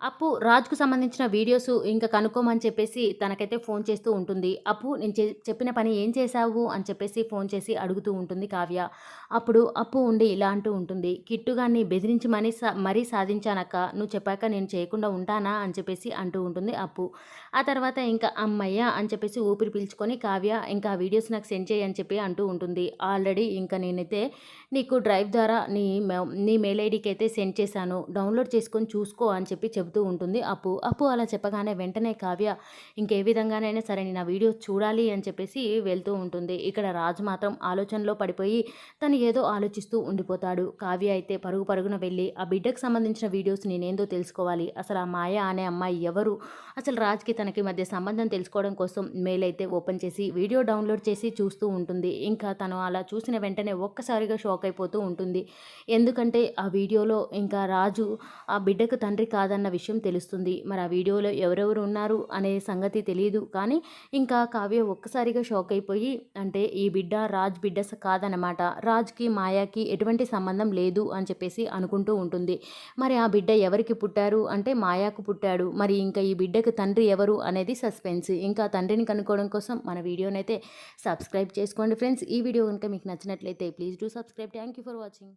అప్పు రాజ్‌కు సంబంధించిన వీడియోస్ ఇంకా కనుక్కోమని చెప్పేసి తనకైతే ఫోన్ చేస్తూ ఉంటుంది. అప్పు నేను చెప్పిన పని ఏం చేశావు? అని చెప్పేసి ఫోన్ చేసి అడుగుతూ ఉంటుంది కావ్య. అప్పుడు అప్పు ఉండి ఇలా అంటూ ఉంటుంది. కిట్టుగాన్ని బెదిరించి మనీ సా మరీ సాధించానక్క. నువ్వు చెప్పాక నేను చేయకుండా ఉంటానా? అని చెప్పేసి అంటూ ఉంటుంది అప్పు. ఆ తర్వాత ఇంకా అమ్మయ్య అని చెప్పేసి ఊపిరి పీల్చుకొని కావ్య ఇంకా ఆ వీడియోస్ నాకు సెండ్ చెయ్యి అని చెప్పి అంటూ ఉంటుంది. ఆల్రెడీ ఇంకా నేనైతే నీకు డ్రైవ్ ద్వారా నీ నీ మెయిల్ ఐడికి అయితే సెండ్ చేశాను. డౌన్‌లోడ్ చేసుకొని చూసుకో అని చెప్పి చెబుతూ ఉంటుంది అప్పు. అప్పు అలా చెప్పగానే వెంటనే కావ్య ఇంకే విధంగానైనా సరే నేను ఆ వీడియో చూడాలి అని చెప్పేసి వెళ్తూ ఉంటుంది. ఇక్కడ రాజు మాత్రం ఆలోచనలో పడిపోయి తను ఏదో ఆలోచిస్తూ ఉండిపోతాడు. కావ్య అయితే పరుగు పరుగున వెళ్ళి ఆ బిడ్డకు సంబంధించిన వీడియోస్ నేనేందో తెలుసుకోవాలి. అసలు ఆ మాయ అనే అమ్మాయి ఎవరు? అసలు రాజ్‌కి తనకి మధ్య సంబంధం తెలుసుకోవడం కోసం మెయిల్ అయితే ఓపెన్ చేసి వీడియో డౌన్‌లోడ్ చేసి చూస్తూ ఉంటుంది. ఇంకా తను అలా చూసిన వెంటనే ఒక్కసారిగా షాక్ అయిపోతూ ఉంటుంది. ఎందుకంటే ఆ వీడియోలో ఇంకా రాజు ఆ బిడ్డకు తండ్రి కాదన్న విషయం తెలుస్తుంది. మరి ఆ వీడియోలో ఎవరెవరు ఉన్నారు అనే సంగతి తెలియదు కానీ ఇంకా కావ్య ఒక్కసారిగా షాక్ అయిపోయి అంటే ఈ బిడ్డ రాజ్ బిడ్డ స కాదనమాట. రాజ్‌కి, మాయాకి ఎటువంటి సంబంధం లేదు అని చెప్పేసి అనుకుంటూ ఉంటుంది. మరి ఆ బిడ్డ ఎవరికి పుట్టారు అంటే మాయాకు పుట్టాడు. మరి ఇంకా ఈ బిడ్డకు తండ్రి ఎవరు అనేది సస్పెన్స్. ఇంకా తండ్రిని కనుక్కోవడం కోసం మన వీడియోనైతే సబ్స్క్రైబ్ చేసుకోండి ఫ్రెండ్స్. ఈ వీడియో కనుక మీకు నచ్చినట్లయితే please do subscribe. Thank you for watching.